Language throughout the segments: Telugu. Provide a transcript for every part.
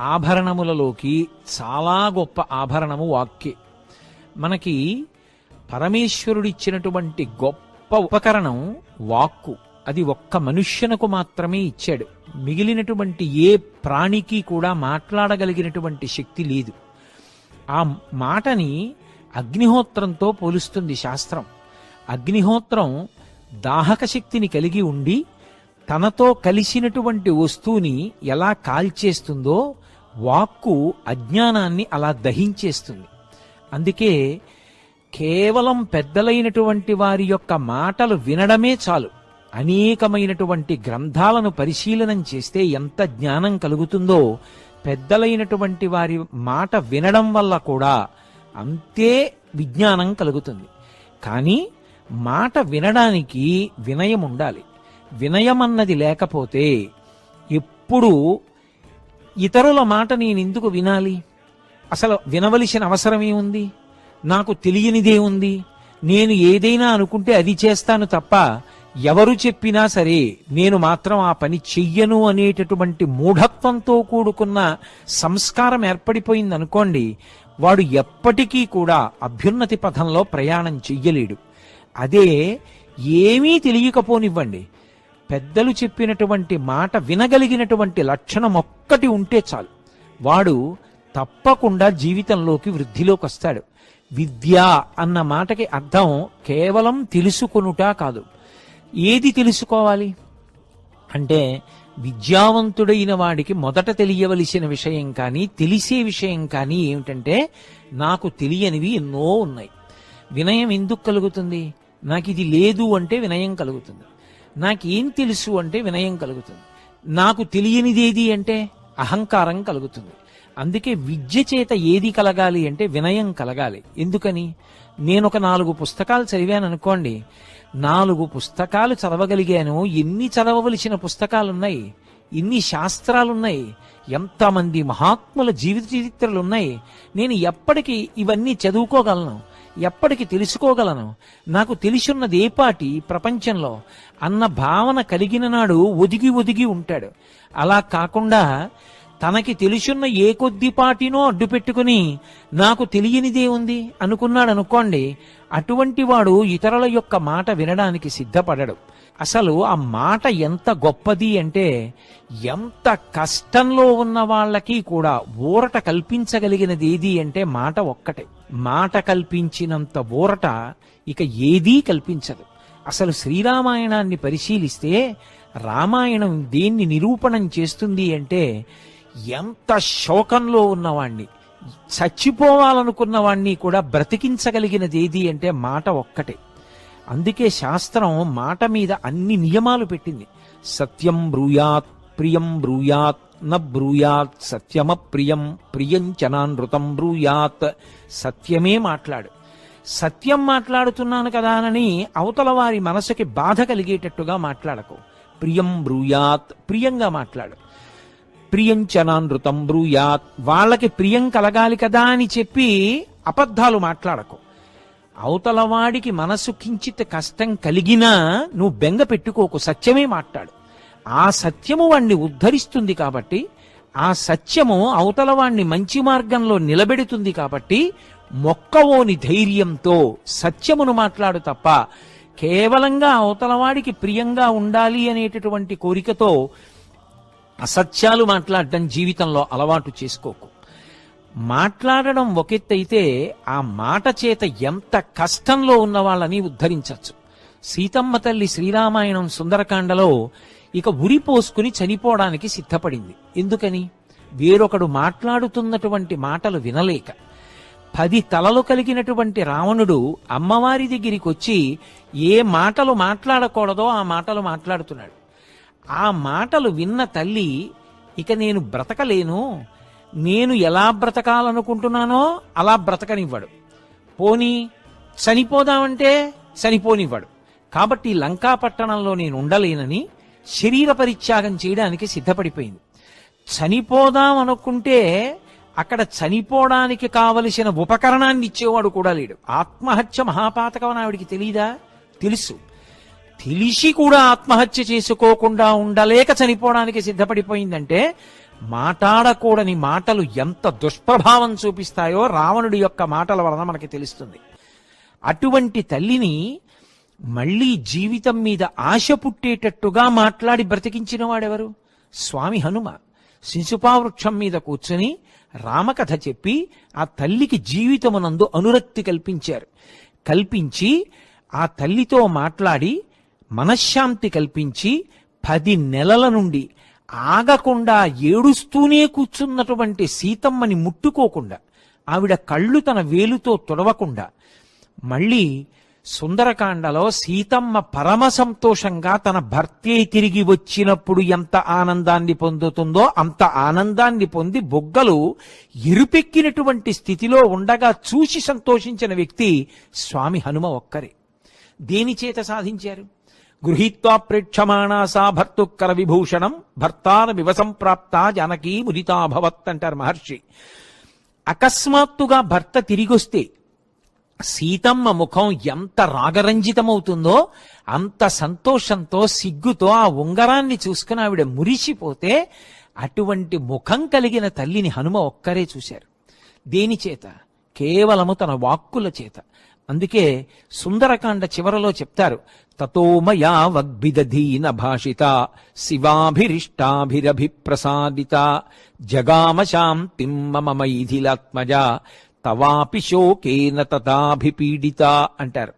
ఆభరణములలోకి చాలా గొప్ప ఆభరణము వాక్యే. మనకి పరమేశ్వరుడిచ్చినటువంటి గొప్ప ఉపకరణం వాక్కు. అది ఒక్క మనుష్యనకు మాత్రమే ఇచ్చాడు. మిగిలినటువంటి ఏ ప్రాణికి కూడా మాట్లాడగలిగినటువంటి శక్తి లేదు. ఆ మాటని అగ్నిహోత్రంతో పోలుస్తుంది శాస్త్రం. అగ్నిహోత్రం దాహక శక్తిని కలిగి ఉండి తనతో కలిసినటువంటి వస్తువుని ఎలా కాల్చేస్తుందో వాక్కు అజ్ఞానాన్ని అలా దహించేస్తుంది. అందుకే కేవలం పెద్దలైనటువంటి వారి యొక్క మాటలు వినడమే చాలు. అనేకమైనటువంటి గ్రంథాలను పరిశీలనం చేస్తే ఎంత జ్ఞానం కలుగుతుందో పెద్దలైనటువంటి వారి మాట వినడం వల్ల కూడా అంతే విజ్ఞానం కలుగుతుంది. కానీ మాట వినడానికి వినయం ఉండాలి వినయం అన్నది లేకపోతే ఎప్పుడు ఇతరుల మాట నేను ఎందుకు వినాలి? అసలు వినవలసిన అవసరమే ఉంది నాకు తెలియనిదే ఉంది. నేను ఏదైనా అనుకుంటే అది చేస్తాను తప్ప ఎవరు చెప్పినా సరే నేను మాత్రం ఆ పని చెయ్యను అనేటటువంటి మూఢత్వంతో కూడుకున్న సంస్కారం ఏర్పడిపోయింది అనుకోండి వాడు ఎప్పటికీ కూడా అభ్యున్నతి పథంలో ప్రయాణం చెయ్యలేడు. అదే ఏమీ తెలియకపోనివ్వండి పెద్దలు చెప్పినటువంటి మాట వినగలిగినటువంటి లక్షణం ఒక్కటి ఉంటే చాలు. వాడు తప్పకుండా జీవితంలోకి వృద్ధిలోకి వస్తాడు. విద్య అన్న మాటకి అర్థం కేవలం తెలుసుకొనుట కాదు. ఏది తెలుసుకోవాలి? అంటే విద్యావంతుడైన వాడికి మొదట తెలియవలసిన విషయం కానీ తెలిసే విషయం కానీ ఏమిటంటే నాకు తెలియనివి ఎన్నో ఉన్నాయి. వినయం ఎందుకు కలుగుతుంది? నాకు ఇది లేదు అంటే వినయం కలుగుతుంది. నాకేం తెలుసు అంటే వినయం కలుగుతుంది. నాకు తెలియనిదేది అంటే అహంకారం కలుగుతుంది. అందుకే విద్య చేత ఏది కలగాలి అంటే వినయం కలగాలి. ఎందుకని? నేను ఒక నాలుగు పుస్తకాలు చదివాను అనుకోండి నాలుగు పుస్తకాలు చదవగలిగాను. ఎన్ని చదవవలసిన పుస్తకాలున్నాయి? ఎన్ని శాస్త్రాలున్నాయి? ఎంతమంది మహాత్ముల జీవిత చరిత్రలు ఉన్నాయి నేను ఎప్పటికీ ఇవన్నీ చదువుకోగలను. ఎప్పటికి తెలుసుకోగలను. నాకు తెలిసున్నది ఏ పాటి? ప్రపంచంలో అన్న భావన కలిగిన నాడు ఒదిగి ఒదిగి ఉంటాడు. అలా కాకుండా తనకి తెలుసున్న ఏ కొద్దిపాటినో అడ్డు పెట్టుకుని నాకు తెలియనిదే ఉంది అనుకున్నాడు అనుకోండి అటువంటి వాడు ఇతరుల యొక్క మాట వినడానికి సిద్ధపడడు. అసలు ఆ మాట ఎంత గొప్పది అంటే ఎంత కష్టంలో ఉన్న వాళ్ళకి కూడా ఊరట కల్పించగలిగినది ఏది అంటే మాట ఒక్కటే. మాట కల్పించినంత ఊరట ఇక ఏదీ కల్పించదు. అసలు శ్రీరామాయణాన్ని పరిశీలిస్తే రామాయణం దేన్ని నిరూపణం చేస్తుంది అంటే ఎంత శోకంలో ఉన్నవాణ్ణి చచ్చిపోవాలనుకున్న వాణ్ణి కూడా బ్రతికించగలిగినది ఏది అంటే మాట ఒక్కటే. అందుకే శాస్త్రం మాట మీద అన్ని నియమాలు పెట్టింది. సత్యం బ్రూయాత్ ప్రియం బ్రూయాత్ న బ్రూయాత్ సత్యమ ప్రియం ప్రియం బ్రూయాత్. సత్యమే మాట్లాడు. సత్యం మాట్లాడుతున్నాను కదా అని అవతల వారి మనసుకి బాధ కలిగేటట్టుగా మాట్లాడకు. ప్రియం బ్రూయాత్ ప్రియంగా మాట్లాడు. ప్రియంచనానృతం బ్రూయాత్ వాళ్ళకి ప్రియం కలగాలి కదా అని చెప్పి అబద్ధాలు మాట్లాడకు. అవతల వాడికి మనసు కించిత్ కష్టం కలిగినా నువ్వు బెంగ పెట్టుకోకు సత్యమే మాట్లాడు. ఆ సత్యము వాణ్ణి ఉద్ధరిస్తుంది కాబట్టి ఆ సత్యము అవతల వాణ్ణి మంచి మార్గంలో నిలబెడుతుంది కాబట్టి మొక్కవోని ధైర్యంతో సత్యమును మాట్లాడు తప్ప కేవలంగా అవతలవాడికి ప్రియంగా ఉండాలి అనేటటువంటి కోరికతో అసత్యాలు మాట్లాడడం జీవితంలో అలవాటు చేసుకోకు. మాట్లాడడం ఒకెత్తైతే ఆ మాట చేత ఎంత కష్టంలో ఉన్న వాళ్ళని ఉద్ధరించవచ్చు సీతమ్మ తల్లి శ్రీరామాయణం సుందరకాండలో ఇక ఉరి పోసుకుని చనిపోవడానికి సిద్ధపడింది. ఎందుకని? వేరొకడు మాట్లాడుతున్నటువంటి మాటలు వినలేక. పది తలలు కలిగినటువంటి రావణుడు అమ్మవారి దగ్గరికి వచ్చి ఏ మాటలు మాట్లాడకూడదో ఆ మాటలు మాట్లాడుతున్నాడు. ఆ మాటలు విన్న తల్లి ఇక నేను బ్రతకలేను. నేను ఎలా బ్రతకాలనుకుంటున్నానో అలా బ్రతకనివ్వడు. పోనీ చనిపోదామంటే చనిపోనివ్వడు. కాబట్టి లంకా పట్టణంలో నేను ఉండలేనని శరీర పరిత్యాగం చేయడానికి సిద్ధపడిపోయింది. చనిపోదాం అనుకుంటే అక్కడ చనిపోవడానికి కావలసిన ఉపకరణాన్ని ఇచ్చేవాడు కూడా లేడు. ఆత్మహత్య మహాపాతకం అని ఆవిడికి తెలియదా తెలుసు. తెలిసి కూడా ఆత్మహత్య చేసుకోకుండా ఉండలేక చనిపోవడానికి సిద్ధపడిపోయిందంటే మాట్లాడకూడని మాటలు ఎంత దుష్ప్రభావం చూపిస్తాయో రావణుడి యొక్క మాటల వలన మనకి తెలుస్తుంది. అటువంటి తల్లిని మళ్ళీ జీవితం మీద ఆశ పుట్టేటట్టుగా మాట్లాడి బ్రతికించిన వాడెవరు స్వామి హనుమ. శిశుపావృక్షం మీద కూర్చొని రామకథ చెప్పి ఆ తల్లికి జీవితమునందు అనురక్తి కల్పించారు. కల్పించి ఆ తల్లితో మాట్లాడి మనశ్శాంతి కల్పించి పది నెలల నుండి ఆగకుండా ఏడుస్తూనే కూర్చున్నటువంటి సీతమ్మని ముట్టుకోకుండా ఆవిడ కళ్ళు తన వేలుతో తుడవకుండా మళ్ళీ సుందరకాండలో సీతమ్మ పరమ సంతోషంగా తన భర్తే తిరిగి వచ్చినప్పుడు ఎంత ఆనందాన్ని పొందుతుందో అంత ఆనందాన్ని పొంది బొగ్గలు ఇరుపెక్కినటువంటి స్థితిలో ఉండగా చూసి సంతోషించిన వ్యక్తి స్వామి హనుమ ఒక్కరే. దేని చేత సాధించారు? గృహీత్వా ప్రేక్షమాణా సా భర్తుక్కర విభూషణం భర్తాన వివసంప్రాప్త జానకీ ముదితాభవత్ అంటారు మహర్షి. అకస్మాత్తుగా భర్త తిరిగొస్తే సీతమ్మ ముఖం ఎంత రాగరంజితమవుతుందో అంత సంతోషంతో సిగ్గుతో ఆ ఉంగరాన్ని చూసుకుని ఆవిడ మురిసిపోతే అటువంటి ముఖం కలిగిన తల్లిని హనుమ ఒక్కరే చూశారు. దేని చేత? కేవలము తన వాక్కుల చేత. అందుకే సుందరకాండ చివరలో చెప్తారు తతోమయా వగ్భిదధీన భాషిత శివాభిరిష్టాభిరభిప్రసాదిత జగామ శాంతిం మమ మైథిలాత్మజ తవాపి శోకేన తథాభిపీడిత అంటారు.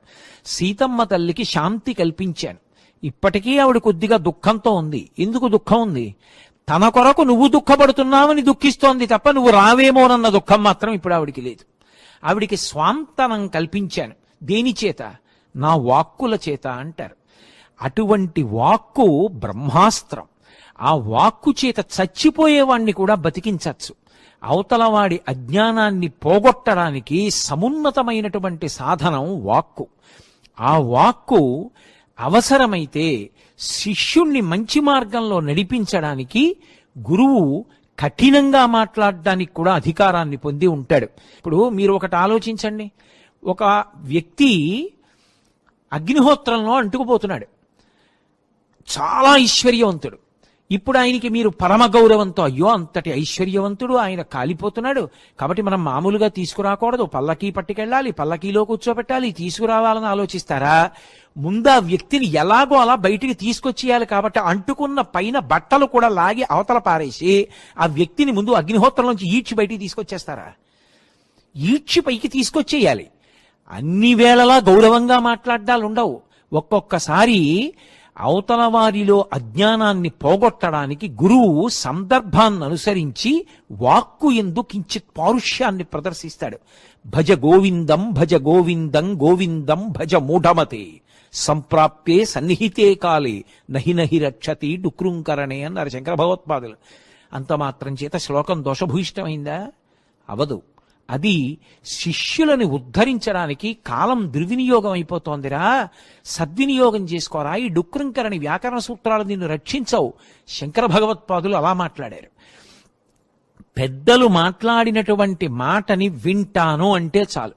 సీతమ్మ తల్లికి శాంతి కల్పించాను. ఇప్పటికీ ఆవిడ కొద్దిగా దుఃఖంతో ఉంది. ఎందుకు దుఃఖం ఉంది? తన కొరకు నువ్వు దుఃఖపడుతున్నావని దుఃఖిస్తోంది తప్ప నువ్వు రావేమోనన్న దుఃఖం మాత్రం ఇప్పుడు ఆవిడికి లేదు. ఆవిడికి స్వాంతనం కల్పించాను. దేని చేత? నా వాక్కుల చేత అంటారు. అటువంటి వాక్కు బ్రహ్మాస్త్రం. ఆ వాక్కు చేత చచ్చిపోయేవాణ్ణి కూడా బతికించచ్చు. అవతలవాడి అజ్ఞానాన్ని పోగొట్టడానికి సమున్నతమైనటువంటి సాధనం వాక్కు. ఆ వాక్కు అవసరమైతే శిష్యుణ్ణి మంచి మార్గంలో నడిపించడానికి గురువు కఠినంగా మాట్లాడడానికి కూడా అధికారాన్ని పొంది ఉంటాడు. ఇప్పుడు మీరు ఒకటి ఆలోచించండి. ఒక వ్యక్తి అగ్నిహోత్రంలో అంటుకుపోతున్నాడు. చాలా ఐశ్వర్యవంతుడు. ఇప్పుడు ఆయనకి మీరు పరమ గౌరవంతో అయ్యో అంతటి ఐశ్వర్యవంతుడు ఆయన కాలిపోతున్నాడు. కాబట్టి మనం మామూలుగా తీసుకురాకూడదు. పల్లకీ పట్టుకెళ్ళాలి పల్లకీలో కూర్చోబెట్టాలి తీసుకురావాలని ఆలోచిస్తారా? ముందు ఆ వ్యక్తిని ఎలాగో అలా బయటికి తీసుకొచ్చేయాలి కాబట్టి అంటుకున్న పైన బట్టలు కూడా లాగి అవతల పారేసి ఆ వ్యక్తిని ముందు అగ్నిహోత్రంలోంచి ఈడ్చి బయటికి తీసుకొచ్చేస్తారా? ఈడ్చి పైకి తీసుకొచ్చేయాలి. అన్ని వేళలా గౌరవంగా మాట్లాడాలి ఉండవు ఒక్కొక్కసారి అవతల వారిలో అజ్ఞానాన్ని పోగొట్టడానికి గురువు సందర్భాన్ని అనుసరించి వాక్కు ఎందు కించిత్ పారుష్యాన్ని ప్రదర్శిస్తాడు. భజ గోవిందం భజ గోవిందం గోవిందం భజ మూఢమతే. సంప్రాప్తే సన్నిహితే కాలే నహి నహి రక్షతి డుక్రుంకరణే అన్నారు శంకర భగవత్పాదులు. అంత మాత్రం చేత శ్లోకం దోషభూయిష్టమైందా? అవదు. అది శిష్యులని ఉద్ధరించడానికి కాలం దుర్వినియోగం అయిపోతోందిరా సద్వినియోగం చేసుకోరా. ఈ డుక్రంకరని వ్యాకరణ సూత్రాలు నిన్ను రక్షించవు. శంకర భగవత్పాదులు అలా మాట్లాడారు. పెద్దలు మాట్లాడినటువంటి మాటని వింటాను అంటే చాలు.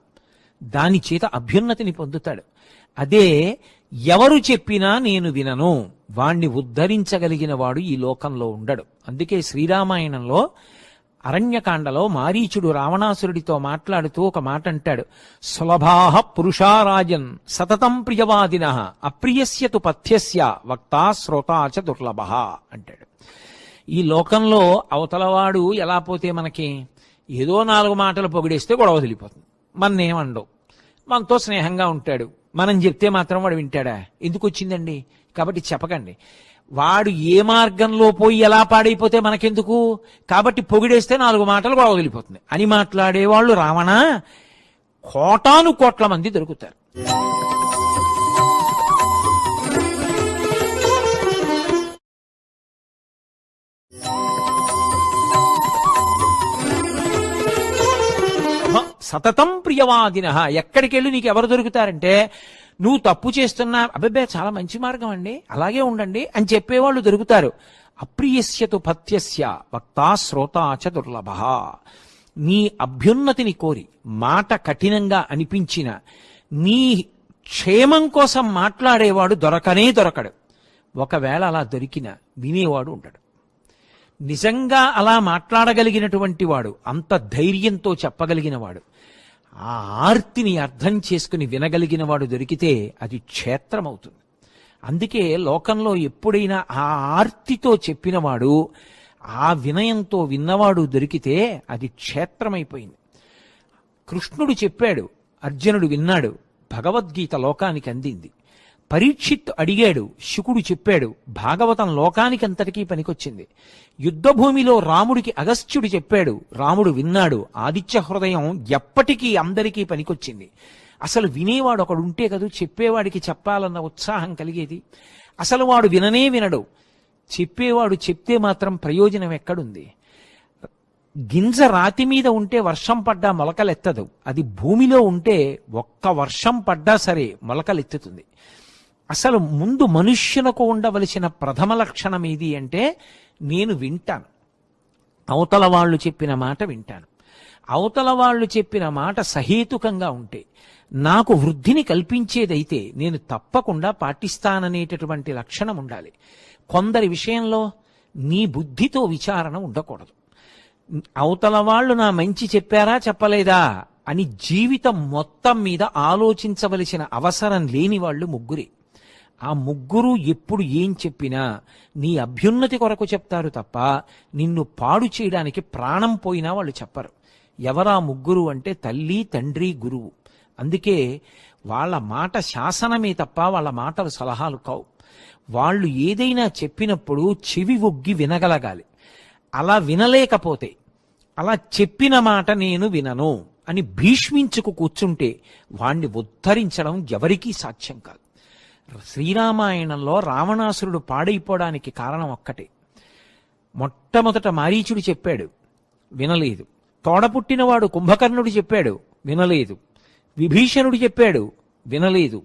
దాని చేత అభ్యున్నతిని పొందుతాడు. అదే ఎవరు చెప్పినా నేను వినను. వాణ్ణి ఉద్ధరించగలిగిన వాడు ఈ లోకంలో ఉండడు. అందుకే శ్రీరామాయణంలో అరణ్యకాండలో మారీచుడు రావణాసురుడితో మాట్లాడుతూ ఒక మాట అంటాడు సులభాహ పురుషారాజన్ సతతం ప్రియవాదిన అప్రియస్యతు పథ్యస్య వక్తా శ్రోతాచ దుర్లభ అంటాడు. ఈ లోకంలో అవతలవాడు ఎలా పోతే మనకి? ఏదో నాలుగు మాటలు పొగిడేస్తే గొడవ వదిలిపోతుంది మన్నేమండవు? మనతో స్నేహంగా ఉంటాడు. మనం చెప్తే మాత్రం వాడు వింటాడా? ఎందుకు వచ్చిందండి? కాబట్టి చెప్పకండి. వాడు ఏ మార్గంలో పోయి ఎలా పాడైపోతే మనకెందుకు? కాబట్టి పొగిడేస్తే నాలుగు మాటలు గొడవ వదిలిపోతుంది. అని మాట్లాడేవాళ్ళు రావణ కోటాను కోట్ల మంది దొరుకుతారు. సతతం ప్రియవాదిన. ఎక్కడికెళ్ళి నీకు ఎవరు దొరుకుతారంటే నువ్వు తప్పు చేస్తున్నా అబ్బబ్బే చాలా మంచి మార్గం అండి. అలాగే ఉండండి అని చెప్పేవాళ్ళు దొరుకుతారు. అప్రియస్యతు పథ్యస్య వక్తా శ్రోతా చ దుర్లభ. నీ అభ్యున్నతిని కోరి మాట కఠినంగా అనిపించిన నీ క్షేమం కోసం మాట్లాడేవాడు దొరకనే దొరకడు. ఒకవేళ అలా దొరికిన వినేవాడు ఉండడు. నిజంగా అలా మాట్లాడగలిగినటువంటి వాడు అంత ధైర్యంతో చెప్పగలిగిన వాడు. ఆ ఆర్తిని అర్థం చేసుకుని వినగలిగిన వాడు దొరికితే అది క్షేత్రమవుతుంది. అందుకే లోకంలో ఎప్పుడైనా ఆ ఆర్తితో చెప్పినవాడు ఆ వినయంతో విన్నవాడు దొరికితే అది క్షేత్రమైపోయింది. కృష్ణుడు చెప్పాడు అర్జునుడు విన్నాడు భగవద్గీత లోకానికి అందింది. పరీక్షిత్ అడిగాడు. శుకుడు చెప్పాడు భాగవతం లోకానికి అంతటికీ పనికొచ్చింది. యుద్ధభూమిలో రాముడికి అగస్త్యుడు చెప్పాడు రాముడు విన్నాడు ఆదిత్య హృదయం ఎప్పటికీ అందరికీ పనికొచ్చింది. అసలు వినేవాడు ఒకడు ఉంటే కదూ చెప్పేవాడికి చెప్పాలన్న ఉత్సాహం కలిగేది. అసలు వాడు విననే వినడు. చెప్పేవాడు చెప్తే మాత్రం ప్రయోజనం ఎక్కడుంది? గింజ రాతి మీద ఉంటే వర్షం పడ్డా మొలకలెత్తదు. అది భూమిలో ఉంటే ఒక్క వర్షం పడ్డా సరే మొలకలెత్తుతుంది. అసలు ముందు మనుష్యునకు ఉండవలసిన ప్రథమ లక్షణం ఏది అంటే నేను వింటాను. అవతల వాళ్ళు చెప్పిన మాట వింటాను. అవతల వాళ్ళు చెప్పిన మాట సహేతుకంగా ఉంటే నాకు వృద్ధిని కల్పించేదైతే నేను తప్పకుండా పాటిస్తాననేటటువంటి లక్షణం ఉండాలి. కొందరి విషయంలో నీ బుద్ధితో విచారణ ఉండకూడదు. అవతల వాళ్ళు నా మంచి చెప్పారా చెప్పలేదా అని జీవితం మొత్తం మీద ఆలోచించవలసిన అవసరం లేని వాళ్ళు ముగ్గురే. ఆ ముగ్గురు ఎప్పుడు ఏం చెప్పినా నీ అభ్యున్నతి కొరకు చెప్తారు తప్ప నిన్ను పాడు చేయడానికి ప్రాణం పోయినా వాళ్ళు చెప్పరు. ఎవరా ముగ్గురు అంటే తల్లి తండ్రి గురువు. అందుకే వాళ్ళ మాట శాసనమే తప్ప వాళ్ళ మాటలు సలహాలు కావు. వాళ్ళు ఏదైనా చెప్పినప్పుడు చెవి ఒగ్గి వినగలగాలి. అలా వినలేకపోతే అలా చెప్పిన మాట నేను వినను అని భీష్మించుకు కూర్చుంటే వాణ్ణి ఉద్ధరించడం ఎవరికీ సాధ్యం కాదు. శ్రీరామాయణంలో రావణాసురుడు పాడైపోవడానికి కారణం ఒక్కటే. మొట్టమొదట మారీచుడు చెప్పాడు వినలేదు. తోడపుట్టినవాడు కుంభకర్ణుడు చెప్పాడు వినలేదు. విభీషణుడు చెప్పాడు వినలేదు.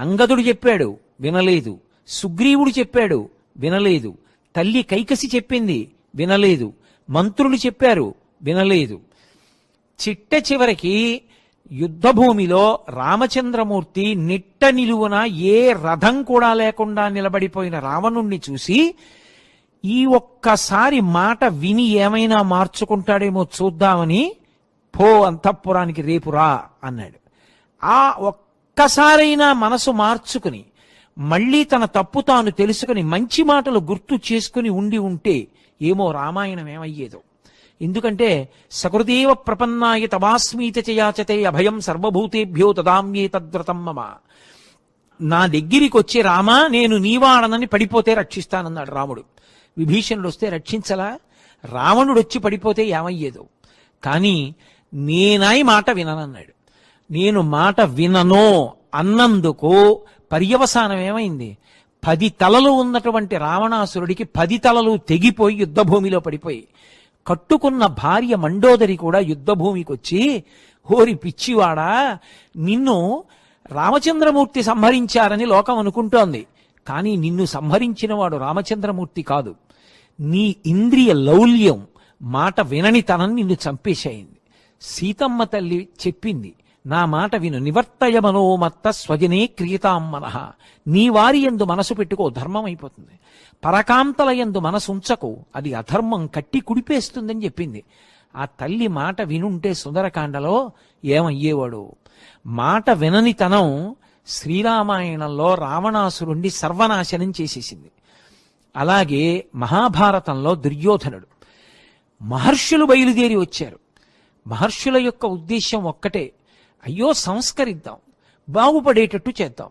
అంగదుడు చెప్పాడు వినలేదు. సుగ్రీవుడు చెప్పాడు వినలేదు. తల్లి కైకసి చెప్పింది వినలేదు. మంత్రులు చెప్పారు వినలేదు. చిట్ట చివరికి యుద్ధభూమిలో రామచంద్రమూర్తి నిట్ట నిలువున ఏ రథం కూడా లేకుండా నిలబడిపోయిన రావణుణ్ణి చూసి ఈ ఒక్కసారి మాట విని ఏమైనా మార్చుకుంటాడేమో చూద్దామని పో అంతఃపురానికి రేపు రా అన్నాడు. ఆ ఒక్కసారైనా మనసు మార్చుకుని మళ్ళీ తన తప్పు తాను తెలుసుకుని మంచి మాటలు గుర్తు చేసుకుని ఉండి ఉంటే ఏమో రామాయణం ఏమయ్యేదో. ఎందుకంటే సకృదేవ ప్రపన్నాయ తవాస్మీత చయాచతే అభయం సర్వభూతేభ్యో తదామ్యే తద్వ్రతం మమ. నా దగ్గరికి వచ్చి రామా నేను నీవాడనని పడిపోతే రక్షిస్తానన్నాడు రాముడు. విభీషణుడు వస్తే రక్షించలా? రావణుడు వచ్చి పడిపోతే ఏమయ్యేదో. కానీ నేనాయి మాట విననన్నాడు. నేను మాట వినను అన్నందుకు పర్యవసానం ఏమైంది పది తలలు ఉన్నటువంటి రావణాసురుడికి పది తలలు తెగిపోయి యుద్ధభూమిలో పడిపోయి. కట్టుకున్న భార్య మండోదరి కూడా యుద్ధభూమికి వచ్చి హోరి పిచ్చివాడా నిన్ను రామచంద్రమూర్తి సంహరించారని లోకం అనుకుంటోంది. కానీ నిన్ను సంహరించినవాడు రామచంద్రమూర్తి కాదు. నీ ఇంద్రియ లౌల్యం మాట విననితనం నిన్ను చంపేసేయింది సీతమ్మ తల్లి చెప్పింది నా మాట విను. నివర్తయ మనోమత్త స్వజనే క్రియతాం మనః. నీ వారి ఎందు మనసు పెట్టుకో ధర్మం అయిపోతుంది. పరకాంతల ఎందు మనసు ఉంచకు అది అధర్మం కట్టి కుడిపేస్తుందని చెప్పింది. ఆ తల్లి మాట వినుంటే సుందరకాండలో ఏమయ్యేవాడు? మాట విననితనం శ్రీరామాయణంలో రావణాసురుణ్ణి సర్వనాశనం చేసేసింది. అలాగే మహాభారతంలో దుర్యోధనుడు. మహర్షులు బయలుదేరి వచ్చారు. మహర్షుల యొక్క ఉద్దేశం ఒక్కటే అయ్యో సంస్కరిద్దాం. బాగుపడేటట్టు చేద్దాం.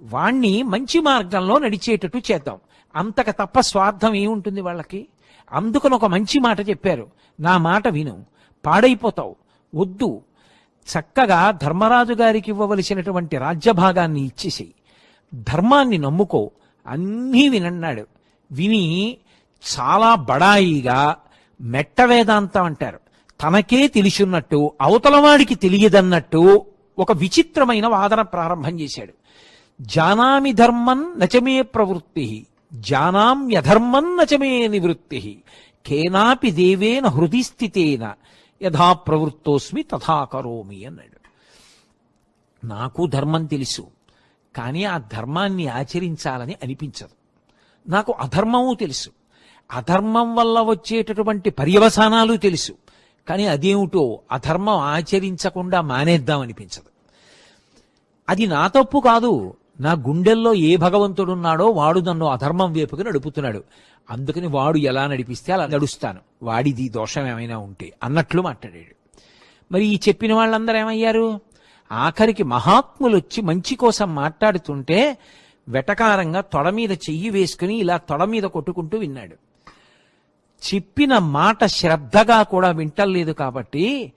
వాణ్ణి మంచి మార్గంలో నడిచేటట్టు చేద్దాం. అంతక తప్ప స్వార్థం ఏముంటుంది వాళ్ళకి? అందుకని ఒక మంచి మాట చెప్పారు. నా మాట విను. పాడైపోతావు. వద్దు. చక్కగా ధర్మరాజు గారికి ఇవ్వవలసినటువంటి రాజ్యభాగాన్ని ఇచ్చేసేయి. ధర్మాన్ని నమ్ముకో. అన్నీ వినన్నాడు. విని చాలా బడాయిగా మెట్ట వేదాంతం అంటారు. తనకే తెలిసిన్నట్టు అవతలవాడికి తెలియదన్నట్టు ఒక విచిత్రమైన వాదన ప్రారంభం చేశాడు. జానామి ధర్మం నచమే ప్రవృత్తి జానామ్యధర్మం నచమే నివృత్తి కేనాపి దేవేన హృది స్థితేన యథా ప్రవృత్తోస్మి తథా కరోమి అన్నాడు. నాకు ధర్మం తెలుసు కానీ ఆ ధర్మాన్ని ఆచరించాలని అనిపించదు. నాకు అధర్మము తెలుసు. అధర్మం వల్ల వచ్చేటటువంటి పర్యవసానాలు తెలుసు. కానీ అదేమిటో అధర్మం ఆచరించకుండా మానేద్దామనిపించదు. అది నా తప్పు కాదు. నా గుండెల్లో ఏ భగవంతుడున్నాడో వాడు నన్ను అధర్మం వైపుకి నడుపుతున్నాడు. అందుకని వాడు ఎలా నడిపిస్తే అలా నడుస్తాను. వాడిది దోషం ఏమైనా ఉంటే అన్నట్లు మాట్లాడాడు. మరి ఈ చెప్పిన వాళ్ళందరూ ఏమయ్యారు? ఆఖరికి మహాత్ములు వచ్చి మంచి కోసం మాట్లాడుతుంటే వెటకారంగా తొడ మీద చెయ్యి వేసుకుని ఇలా తొడ మీద కొట్టుకుంటూ విన్నాడు. చెప్పిన మాట శ్రద్ధగా కూడా వింటలేదు కాబట్టి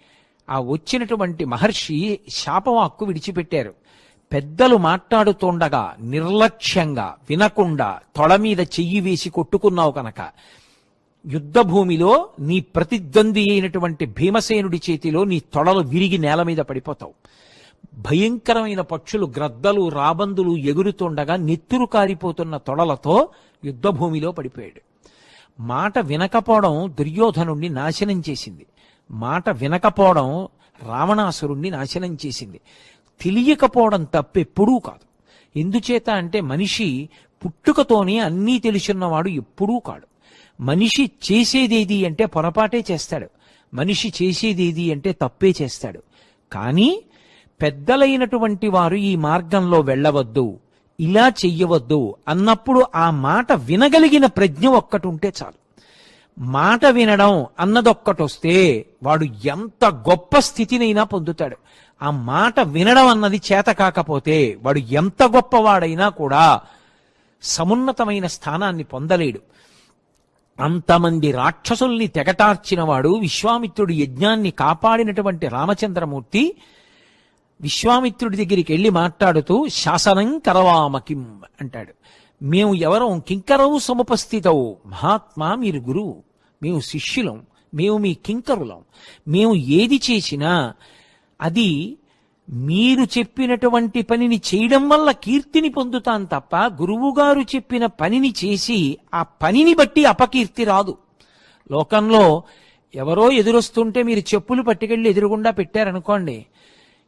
ఆ వచ్చినటువంటి మహర్షి శాపవాక్కు విడిచిపెట్టారు. పెద్దలు మాట్లాడుతుండగా నిర్లక్ష్యంగా వినకుండా తొడ మీద చెయ్యి వేసి కొట్టుకున్నావు కనుక యుద్ధభూమిలో నీ ప్రతిద్వంద్వి అయినటువంటి భీమసేనుడి చేతిలో నీ తొడలు విరిగి నేల మీద పడిపోతావు. భయంకరమైన పక్షులు గ్రద్దలు రాబందులు ఎగురుతుండగా నెత్తురు కారిపోతున్న తొడలతో యుద్ధభూమిలో పడిపోయాడు. మాట వినకపోవడం దుర్యోధనుణ్ణి నాశనం చేసింది. మాట వినకపోవడం రావణాసురుణ్ణి నాశనం చేసింది. తెలియకపోవడం తప్పెప్పుడూ కాదు. ఎందుచేత అంటే మనిషి పుట్టుకతోనే అన్నీ తెలుసున్నవాడు ఎప్పుడూ కాడు. మనిషి చేసేదేది అంటే పొరపాటే చేస్తాడు. మనిషి చేసేదేది అంటే తప్పే చేస్తాడు. కానీ పెద్దలైనటువంటి వారు ఈ మార్గంలో వెళ్ళవద్దు. ఇలా చెయ్యవద్దు అన్నప్పుడు ఆ మాట వినగలిగిన ప్రజ్ఞ ఒక్కటి ఉంటే చాలు. మాట వినడం అన్నదొక్కటొస్తే వాడు ఎంత గొప్ప స్థితినైనా పొందుతాడు. ఆ మాట వినడం అన్నది చేత కాకపోతే వాడు ఎంత గొప్పవాడైనా కూడా సమున్నతమైన స్థానాన్ని పొందలేడు. అంతమంది రాక్షసుల్ని తెగటార్చినవాడు విశ్వామిత్రుడు యజ్ఞాన్ని కాపాడినటువంటి రామచంద్రమూర్తి విశ్వామిత్రుడి దగ్గరికి వెళ్ళి మాట్లాడుతూ శాసనం కరవామకిం అంటాడు. మేము ఎవరం కింకరవు సముపస్థితవు. మహాత్మా మీరు గురువు. మేము శిష్యులం. మేము మీ కింకరులం. మేము ఏది చేసినా అది మీరు చెప్పినటువంటి పనిని చేయడం వల్ల కీర్తిని పొందుతాం తప్ప గురువుగారు చెప్పిన పనిని చేసి ఆ పనిని బట్టి అపకీర్తి రాదు. లోకంలో ఎవరో ఎదురొస్తుంటే మీరు చెప్పులు పట్టుకెళ్ళి ఎదురుగుండా పెట్టారనుకోండి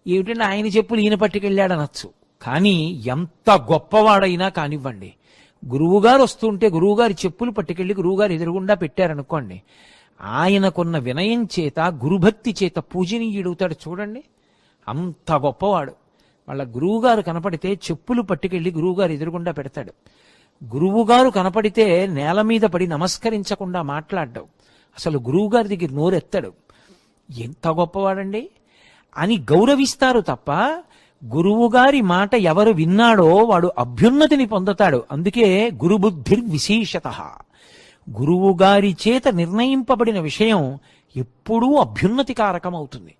ఏమిటంటే ఆయన చెప్పులు ఈయన పట్టుకెళ్ళాడనొచ్చు. కానీ ఎంత గొప్పవాడైనా కానివ్వండి గురువుగారు వస్తుంటే గురువుగారి చెప్పులు పట్టుకెళ్ళి గురువుగారు ఎదురుగుండా పెట్టారనుకోండి ఆయనకున్న వినయం చేత గురుభక్తి చేత పూజనీయుడవుతాడు చూడండి. అంత గొప్పవాడు. వాళ్ళ గురువుగారు కనపడితే చెప్పులు పట్టుకెళ్ళి గురువుగారు ఎదురుగుండా పెడతాడు. గురువుగారు కనపడితే నేల మీద పడి నమస్కరించకుండా మాట్లాడ్డావు అసలు గురువుగారి దగ్గర నోరెత్తాడు. ఎంత గొప్పవాడండి? అని గౌరవిస్తారు తప్ప గురువుగారి మాట ఎవరు విన్నాడో వాడు అభ్యున్నతిని పొందుతాడు. అందుకే గురుబుద్ధిర్విశేషత గురువుగారి చేత నిర్ణయింపబడిన విషయం ఎప్పుడూ అభ్యున్నతి కారకమవుతుంది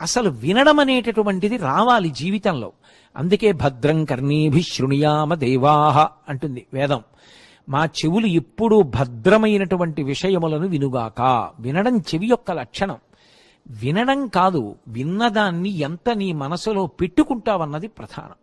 అసలు వినడం అనేటటువంటిది రావాలి జీవితంలో. అందుకే భద్రం కర్ణీభి శృణుయామ దేవాహ అంటుంది వేదం. మా చెవులు ఎప్పుడూ భద్రమైనటువంటి విషయములను వినుగాక. వినడం చెవి యొక్క లక్షణం. వినడం కాదు విన్నదాన్ని ఎంత నీ మనసులో పెట్టుకుంటావన్నది ప్రధానం.